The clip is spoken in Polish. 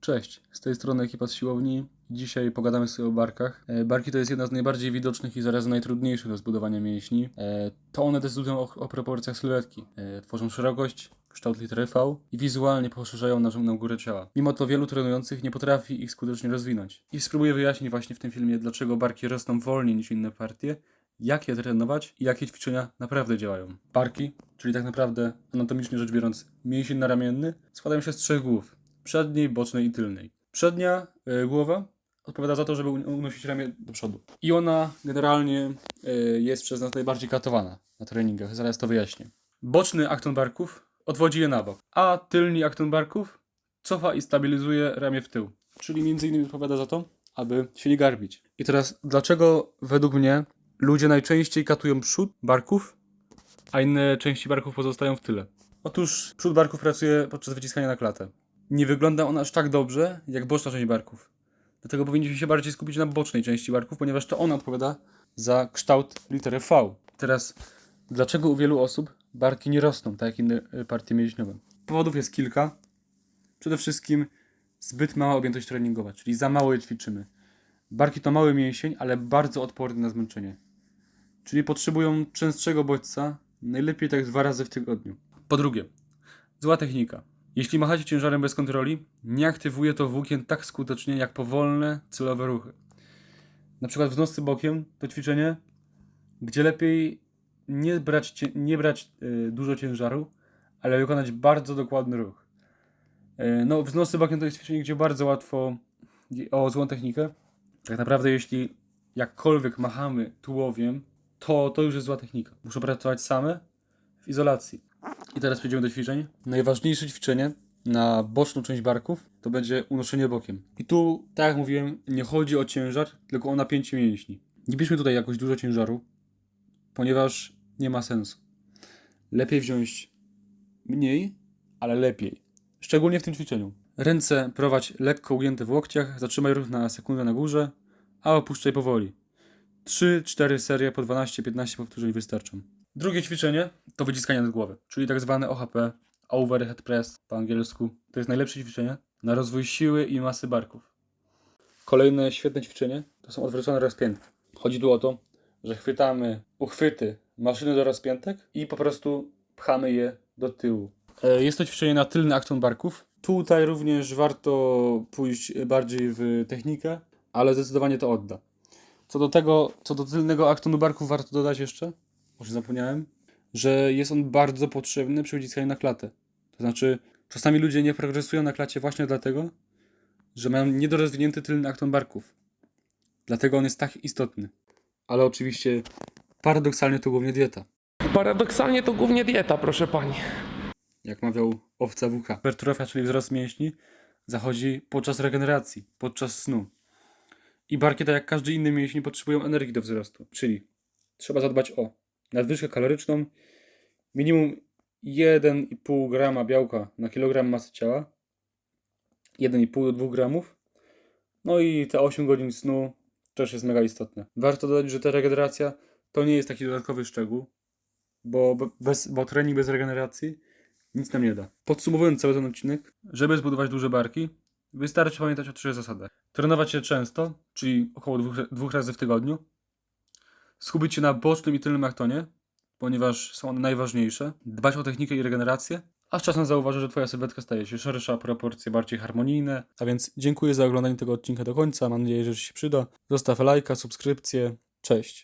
Cześć, z tej strony ekipa z siłowni. Dzisiaj pogadamy sobie o barkach. E, Barki to jest jedna z najbardziej widocznych i zarazem najtrudniejszych do zbudowania mięśni. E, To one decydują o, o proporcjach sylwetki. E, Tworzą szerokość, kształt litery V i wizualnie poszerzają naszą na górę ciała. Mimo to wielu trenujących nie potrafi ich skutecznie rozwinąć. I spróbuję wyjaśnić właśnie w tym filmie, dlaczego barki rosną wolniej niż inne partie, jak je trenować i jakie ćwiczenia naprawdę działają. Barki, czyli tak naprawdę anatomicznie rzecz biorąc mięsień naramienny, składają się z trzech głów przedniej, bocznej i tylnej. Przednia y, głowa odpowiada za to, żeby un- unosić ramię do przodu. I ona generalnie y, jest przez nas najbardziej katowana na treningach. Zaraz to wyjaśnię. Boczny akton barków odwodzi je na bok, a tylni akton barków cofa i stabilizuje ramię w tył. Czyli między innymi odpowiada za to, aby się nie garbić. I teraz, dlaczego według mnie ludzie najczęściej katują przód barków, a inne części barków pozostają w tyle? Otóż przód barków pracuje podczas wyciskania na klatę nie wygląda on aż tak dobrze jak boczna część barków. Dlatego powinniśmy się bardziej skupić na bocznej części barków, ponieważ to ona odpowiada za kształt litery V. Teraz, dlaczego u wielu osób barki nie rosną, tak jak inne y, partie mięśniowe? Powodów jest kilka. Przede wszystkim zbyt mała objętość treningowa, czyli za mało je ćwiczymy. Barki to mały mięsień, ale bardzo odporny na zmęczenie. Czyli potrzebują częstszego bodźca, najlepiej tak dwa razy w tygodniu. Po drugie, zła technika. Jeśli machacie ciężarem bez kontroli, nie aktywuje to włókien tak skutecznie jak powolne, celowe ruchy. Na przykład wznosy bokiem to ćwiczenie, gdzie lepiej nie brać, nie brać y, dużo ciężaru, ale wykonać bardzo dokładny ruch. Y, no, wznosy bokiem to jest ćwiczenie, gdzie bardzo łatwo o złą technikę. Tak naprawdę, jeśli jakkolwiek machamy tułowiem, to to już jest zła technika. Muszą pracować same w izolacji. I teraz przejdziemy do ćwiczeń. Najważniejsze ćwiczenie na boczną część barków to będzie unoszenie bokiem. I tu, tak jak mówiłem, nie chodzi o ciężar, tylko o napięcie mięśni. Nie bierzmy tutaj jakoś dużo ciężaru, ponieważ nie ma sensu. Lepiej wziąć mniej, ale lepiej. Szczególnie w tym ćwiczeniu. Ręce prowadź lekko ugięte w łokciach, zatrzymaj ruch na sekundę na górze, a opuszczaj powoli. 3-4 serie po 12-15 powtórzeń wystarczą. Drugie ćwiczenie to wyciskanie nad głowę, czyli tak zwane OHP, Overhead Press po angielsku. To jest najlepsze ćwiczenie na rozwój siły i masy barków. Kolejne świetne ćwiczenie to są odwrócone rozpiętki. Chodzi tu o to, że chwytamy uchwyty maszyny do rozpiętek i po prostu pchamy je do tyłu. E, Jest to ćwiczenie na tylny akton barków. Tutaj również warto pójść bardziej w technikę, ale zdecydowanie to odda. Co do tego, co do tylnego aktonu barków warto dodać jeszcze, może zapomniałem, że jest on bardzo potrzebny przy wyciskaniu na klatę. To znaczy, czasami ludzie nie progresują na klacie właśnie dlatego, że mają niedorozwinięty tylny akton barków. Dlatego on jest tak istotny. Ale oczywiście paradoksalnie to głównie dieta. Paradoksalnie to głównie dieta, proszę pani. jak mawiał owca WK. Hypertrofia, czyli wzrost mięśni, zachodzi podczas regeneracji, podczas snu. I barki, tak jak każdy inny mięsień, potrzebują energii do wzrostu. Czyli trzeba zadbać o nadwyżkę kaloryczną, minimum 1,5 grama białka na kilogram masy ciała, 1,5 do 2 gramów, no i te 8 godzin snu też jest mega istotne. Warto dodać, że ta regeneracja to nie jest taki dodatkowy szczegół, bo, bez, bo trening bez regeneracji nic nam nie da. Podsumowując cały ten odcinek, żeby zbudować duże barki, wystarczy pamiętać o trzech zasadach. Trenować się często, czyli około dwóch, dwóch razy w tygodniu. Skupić się na bocznym i tylnym aktonie, ponieważ są one najważniejsze. Dbać o technikę i regenerację, a z czasem zauważysz, że twoja sylwetka staje się szersza, proporcje bardziej harmonijne. A więc dziękuję za oglądanie tego odcinka do końca. Mam nadzieję, że Ci się przyda. Zostaw lajka, subskrypcję. Cześć.